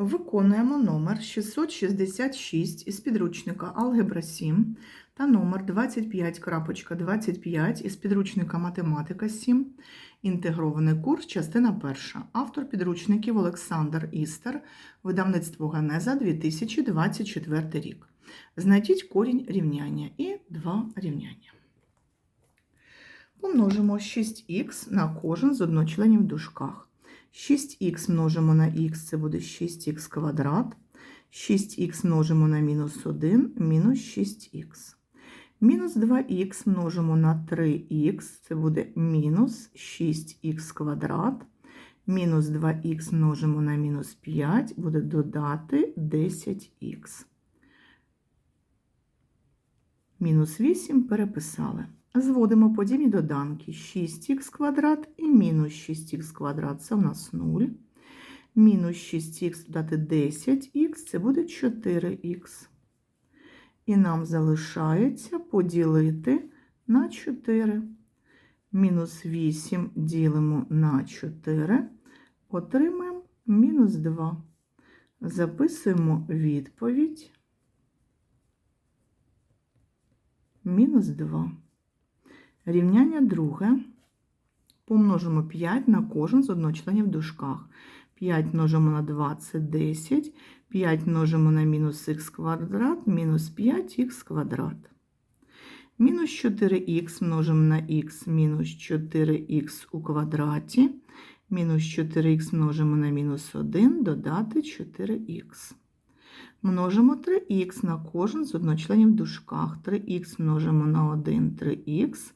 Виконуємо номер 666 із підручника Алгебра 7 та номер 25.25 із підручника Математика 7. Інтегрований курс, частина перша. Автор підручників Олександр Істер, видавництво Ганеза 2024 рік. Знайдіть корінь рівняння і два рівняння. Помножимо 6х на кожен з одночленів в дужках. 6х множимо на х, це буде 6х квадрат. 6х множимо на мінус 1, мінус 6х. Мінус 2х множимо на 3х, це буде мінус 6х квадрат. Мінус 2х множимо на мінус 5, буде додати 10х. Мінус 8 переписали. Зводимо подібні доданки 6х квадрат і мінус 6х квадрат це у нас 0. Мінус 6х додати 10х це буде 4х. І нам залишається поділити на 4. Мінус 8 ділимо на 4, отримаємо мінус 2. Записуємо відповідь. Мінус 2. Рівняння друге. Помножимо 5 на кожен з одночленів в дужках. 5 множимо на 2 це 10. 5 множимо на мінус х квадрат, мінус 5х квадрат. Мінус 4х множимо на х, мінус 4х у квадраті. Мінус 4х множимо на мінус 1, додати 4х. Множимо 3х на кожен з одночленів в дужках. 3х множимо на 1 3х,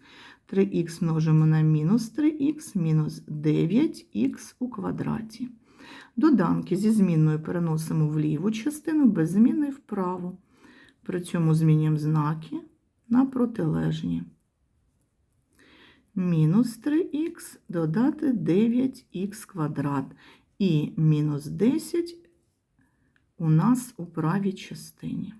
3х множимо на мінус 3х, мінус 9х у квадраті. Доданки зі змінною переносимо в ліву частину, без зміни вправо. При цьому змінюємо знаки на протилежні. Мінус 3х додати 9х квадрат і мінус 10 у нас у правій частині.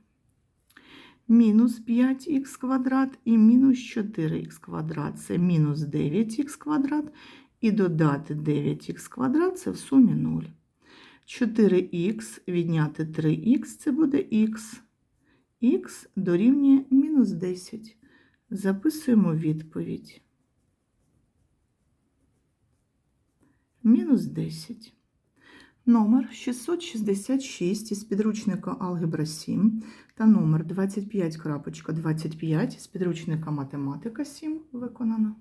Мінус 5х квадрат і мінус 4х квадрат це мінус 9х квадрат, і додати 9х квадрат це в сумі 0. 4х відняти 3х це буде х. Х дорівнює мінус 10. Записуємо відповідь. Мінус 10. Номер 666 із підручника Алгебра 7 та номер 25.25 з підручника Математика 7 виконано.